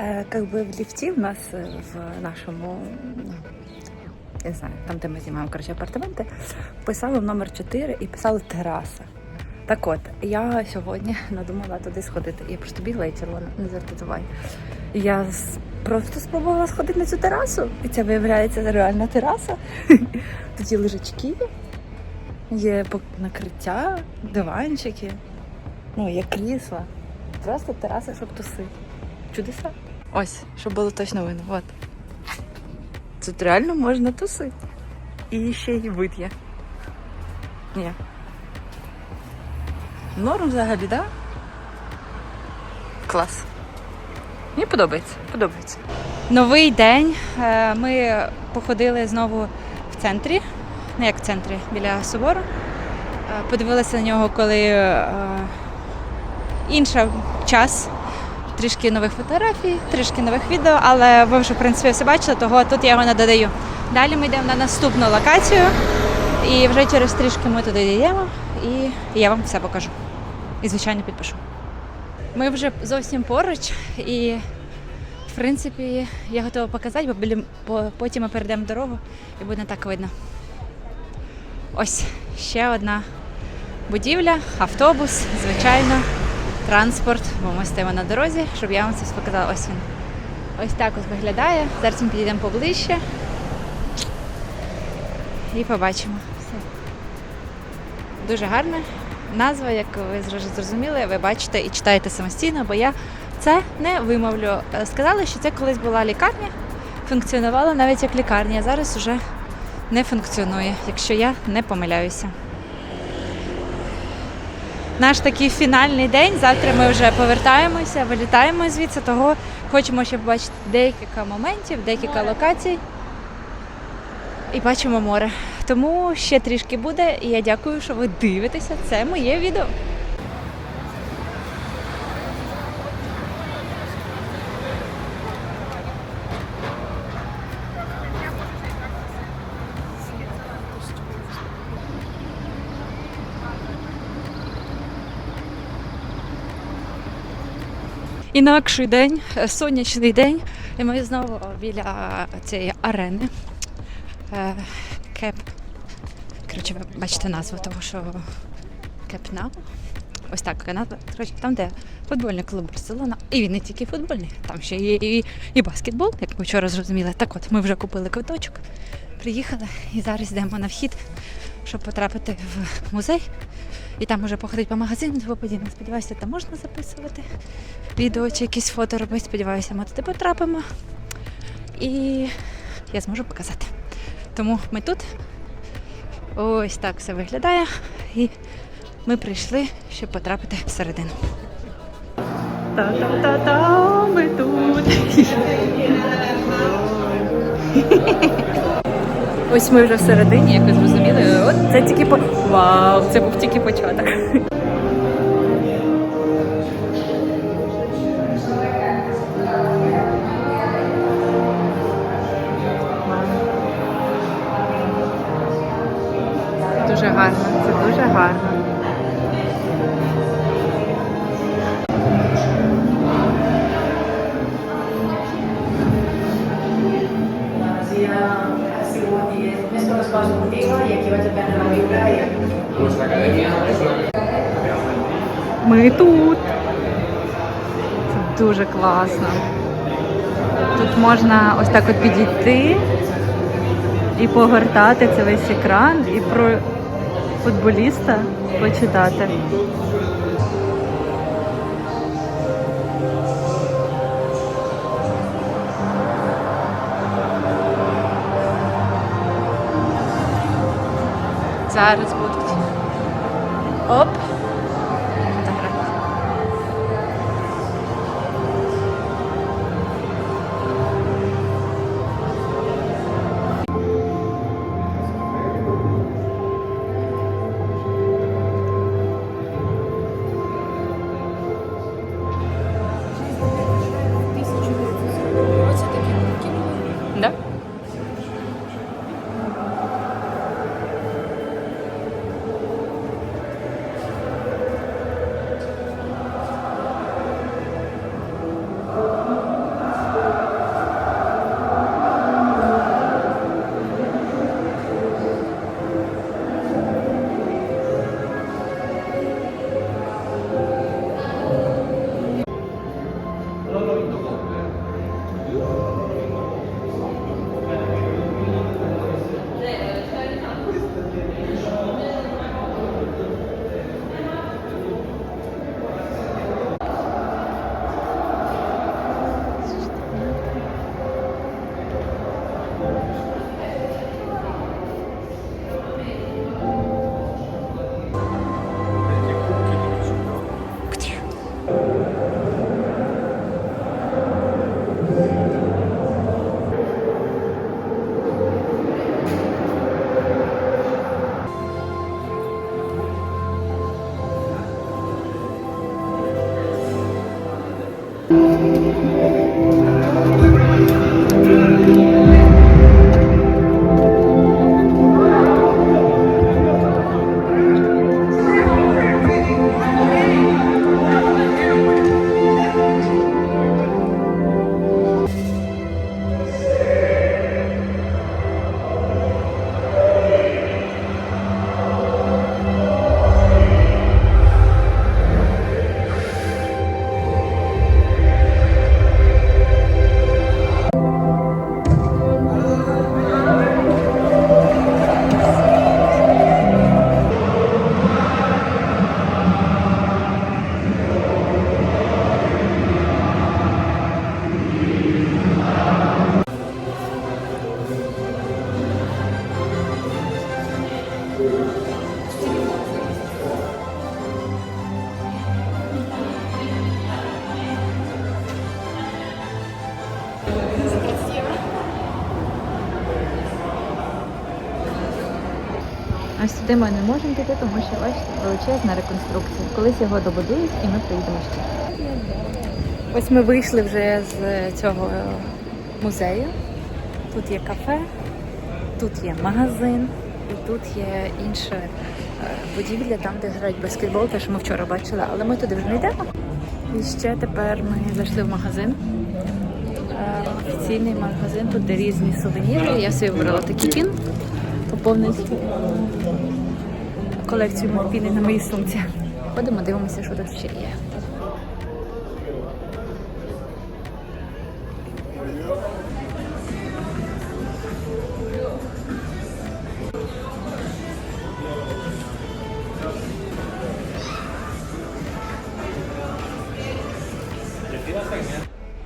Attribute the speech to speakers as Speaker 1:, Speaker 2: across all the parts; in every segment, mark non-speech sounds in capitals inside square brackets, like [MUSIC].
Speaker 1: Е, Как би в ліфті в нас е, в нашому, ну, я не знаю, там, де ми знімаємо коротше, апартаменти, писали номер 4 і писали тераса. Так от, я сьогодні надумала туди сходити. Я просто бігла і червона, не звертай увагу. Я просто спробувала сходити на цю терасу, і це виявляється реальна тераса. [LAUGHS] Тут є лежачки, є накриття, диванчики, ну, є крісла. Просто тераса, щоб тусити. Чудеса. Ось, щоб було точно видно. От. Тут реально можна тусити. І ще й вид є. Ні. Норм взагалі, так? Да? Клас. Мені подобається. Подобається.
Speaker 2: Новий день. Е, Ми походили знову в центрі, не як в центрі, біля собору. Е, Подивилися на нього, коли е, інший час. Трішки нових фотографій, трішки нових відео, але ви вже в принципі все бачили, того тут я його не додаю. Далі ми йдемо на наступну локацію, і вже через трішки ми туди йдемо, і я вам все покажу. І, звичайно, підпишу. Ми вже зовсім поруч, і в принципі, я готова показати, бо потім ми перейдемо дорогу і буде не так видно. Ось ще одна будівля, автобус, звичайно, транспорт, бо ми стоїмо на дорозі, щоб я вам це показала. Ось він. Ось так ось виглядає. Зараз ми підійдемо поближче і побачимо. Все. Дуже гарна назва, як ви зрозуміли, ви бачите і читаєте самостійно, бо я це не вимовлю. Е, Сказали, що це колись була лікарня, функціонувала навіть як лікарня, а зараз вже не функціонує, якщо я не помиляюся. Наш такий фінальний день. Завтра ми вже повертаємося, вилітаємо звідси, того хочемо ще побачити декілька моментів, декілька локацій і бачимо море. Тому ще трішки буде, і я дякую, що ви дивитеся. Це моє відео. Інакший день, е, сонячний день, і ми знову біля цієї арени. Е, Кеп. Коротше, ви бачите назву того, що Кепна. Ось так назва. Коротше, там, де футбольний клуб Барселона. І він не тільки футбольний, там ще є і, і баскетбол, як ми вчора зрозуміли. Так от, ми вже купили квиточок, приїхали і зараз йдемо на вхід, щоб потрапити в музей. І там уже походити по магазину, тому подібне. Сподіваюся, там можна записувати відео чи якісь фото робити. Сподіваюся, ми туди потрапимо. І я зможу показати. Тому ми тут. Ось так все виглядає. І ми прийшли, щоб потрапити всередину. Та-та-та-та, ми тут. [LAUGHS] Ось ми вже всередині, як ви зрозуміли. От це тільки по. Вау, це був тільки початок. Ми тут. Це дуже класно. Тут можна ось так от підійти і погортати це весь екран, і про футболіста почитати. Зараз будуть. Ось туди ми не можемо піти, тому що бачите, величезна реконструкція. Колись його добудують і ми приїдемо ще. Ось ми вийшли вже з цього музею. Тут є кафе, тут є магазин, і тут є інша е, будівля, там, де грають баскетбол, те, що ми вчора бачили, але ми туди вже не йдемо. І ще тепер ми зайшли в магазин. Е, Офіційний магазин, тут де різні сувеніри. Я собі вибрала такий пін, поповнити колекцію морпіни на моїй сумці. Ходимо, дивимося, що тут ще є.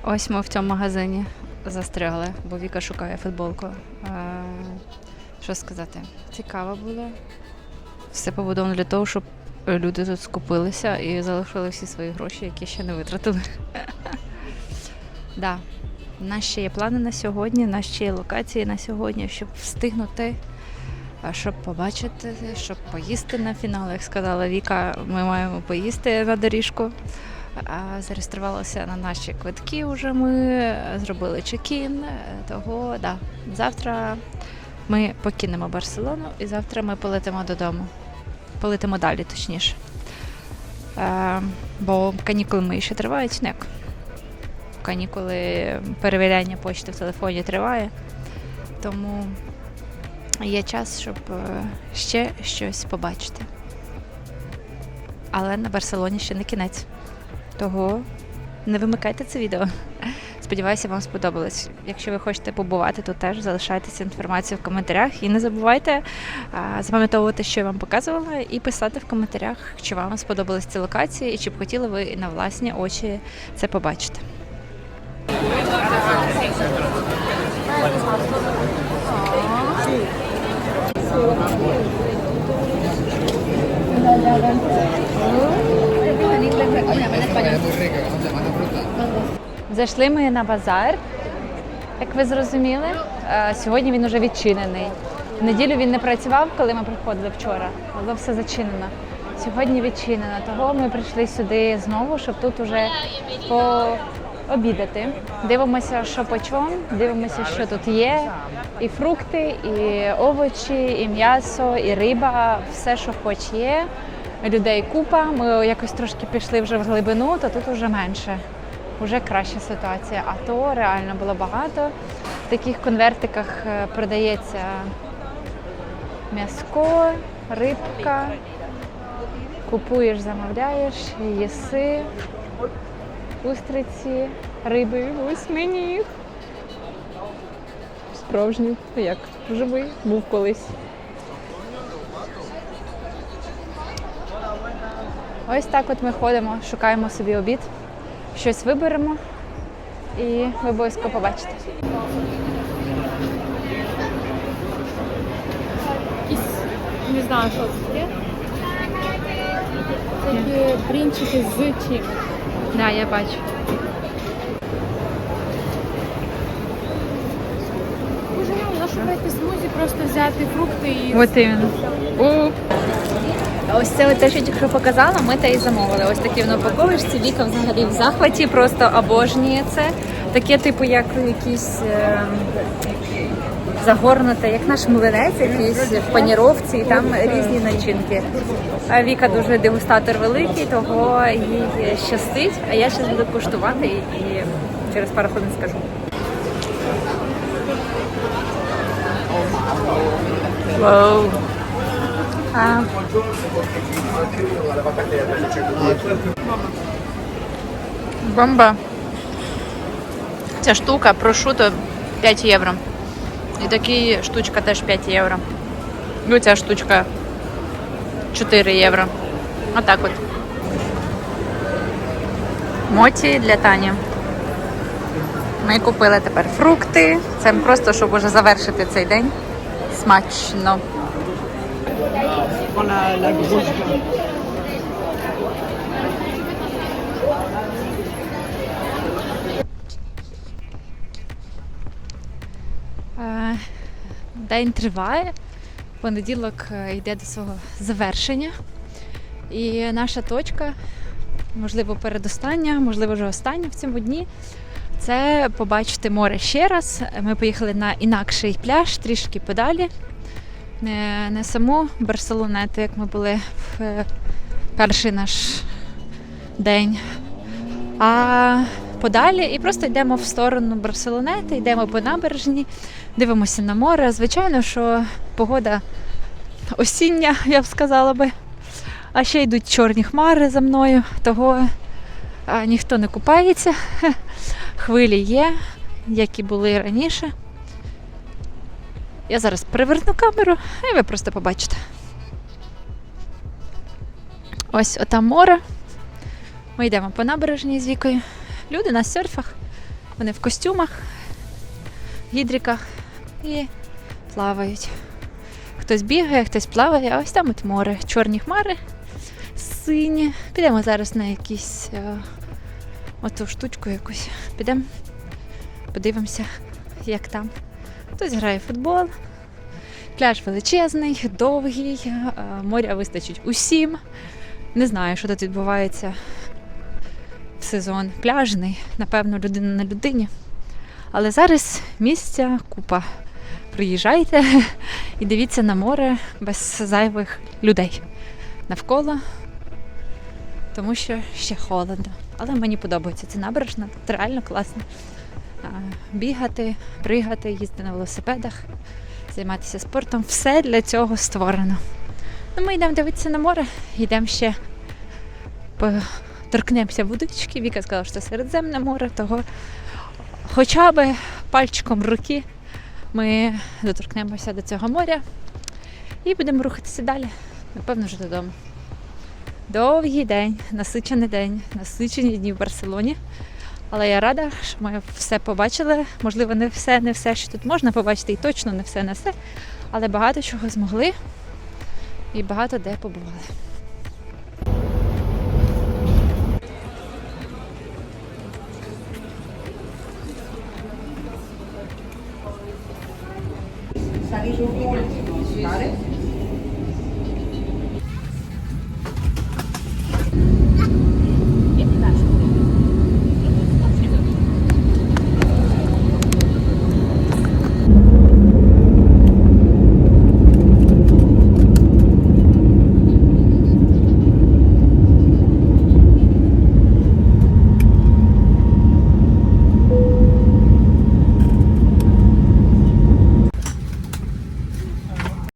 Speaker 2: Ось ми в цьому магазині застрягли, бо Віка шукає футболку. Е, Що сказати? Цікаво було. Все побудовано для того, щоб люди тут скупилися і залишили всі свої гроші, які ще не витратили. Да. У нас ще є плани на сьогодні, у нас ще є локації на сьогодні, щоб встигнути, щоб побачити, щоб поїсти на фінал. Як сказала Віка, ми маємо поїсти на доріжку. Зареєструвалися на наші квитки вже ми, зробили чекін. е, Того, да. Завтра ми покинемо Барселону і завтра ми полетимо додому. Полетимо далі, точніше. Е, бо канікули мої ще тривають, ну. Канікули перевіряння почти в телефоні триває. Тому є час, щоб е, ще щось побачити. Але на Барселоні ще не кінець. Того не вимикайте це відео. Сподіваюся, вам сподобалось. Якщо ви хочете побувати, то теж залишайтеся інформацію в коментарях і не забувайте запам'ятовувати, що я вам показувала, і писати в коментарях, чи вам сподобались ці локації, і чи б хотіли ви на власні очі це побачити. Зайшли ми на базар, як ви зрозуміли. Е, Сьогодні він уже відчинений. В неділю він не працював, коли ми приходили вчора. Було все зачинено. Сьогодні відчинено. Того ми прийшли сюди знову, щоб тут уже пообідати. Дивимося, що по чому, дивимося, що тут є. І фрукти, і овочі, і м'ясо, і риба, все, що хоч є. Людей купа. Ми якось трошки пішли вже в глибину, то тут вже менше вже краща ситуація. А то реально було багато. В таких конвертиках е, продається м'яско, рибка. Купуєш, замовляєш, їси, устриці, риби. Ось мені їх. Справжній, як живий, був колись. Ось так от ми ходимо, шукаємо собі обід, щось виберемо і ви обов'язково побачите.
Speaker 3: Не знаю, що це таке. Такі блінчики з чим.
Speaker 2: Да, я бачу.
Speaker 3: Дуже мало, що брати смузі, просто взяти фрукти і
Speaker 2: От іменно. Ось це те, що тільки показала, ми те і замовили. Ось такі воно упаковочці. Віка взагалі в захваті, просто обожнює це. Таке, типу, як якісь е, загорнуте, як наш млинець, якийсь в паніровці, і там різні начинки. А Віка дуже дегустатор великий, того їй щастить. А я зараз буду куштувати і, через пару хвилин скажу. Вау. Бомба. Ця штука прошуто 5 євро. І такі штучка теж 5 євро. І ця штучка 4 євро. Отак от. Моті для Тані. Ми купили тепер фрукти. Це просто, щоб уже завершити цей день. Смачно. Е, День триває. Понеділок е, йде до свого завершення. І наша точка, можливо, передостання, можливо, вже остання в цьому дні. Це побачити море ще раз. Ми поїхали на інакший пляж, трішки подалі. Не, не саму Барселонету, як ми були в е, перший наш день, а подалі і просто йдемо в сторону Барселонети, йдемо по набережні, дивимося на море. Звичайно, що погода осіння, я б сказала би. А ще йдуть чорні хмари за мною, того ніхто не купається. [LAUGHS] Хвилі є, як і були раніше. Я зараз приверну камеру, і ви просто побачите. Ось отам море. Ми йдемо по набережній з вікою. Люди на серфах, вони в костюмах, гідриках і плавають. Хтось бігає, хтось плаває, а ось там от море. Чорні хмари, сині. Підемо зараз на якісь е, оту штучку якусь. Підемо, подивимося, як там. Хтось грає в футбол. Пляж величезний, довгий, е, моря вистачить усім. Не знаю, що тут відбувається в сезон пляжний, напевно, людина на людині. Але зараз місця купа. Приїжджайте і дивіться на море без зайвих людей навколо, тому що ще холодно. Але мені подобається ця набережна, це реально класно. Бігати, пригати, їздити на велосипедах, займатися спортом. Все для цього створено. Ну, ми йдемо дивитися на море, йдемо ще торкнемося водички. Віка сказала, що це Середземне море, того хоча б пальчиком руки ми доторкнемося до цього моря і будемо рухатися далі. Напевно, вже додому. Довгий день, насичений день, насичені дні в Барселоні. Але я рада, що ми все побачили. Можливо, не все, не все, що тут можна побачити, і точно не все, не все. Але багато чого змогли і багато де побували. Thank you.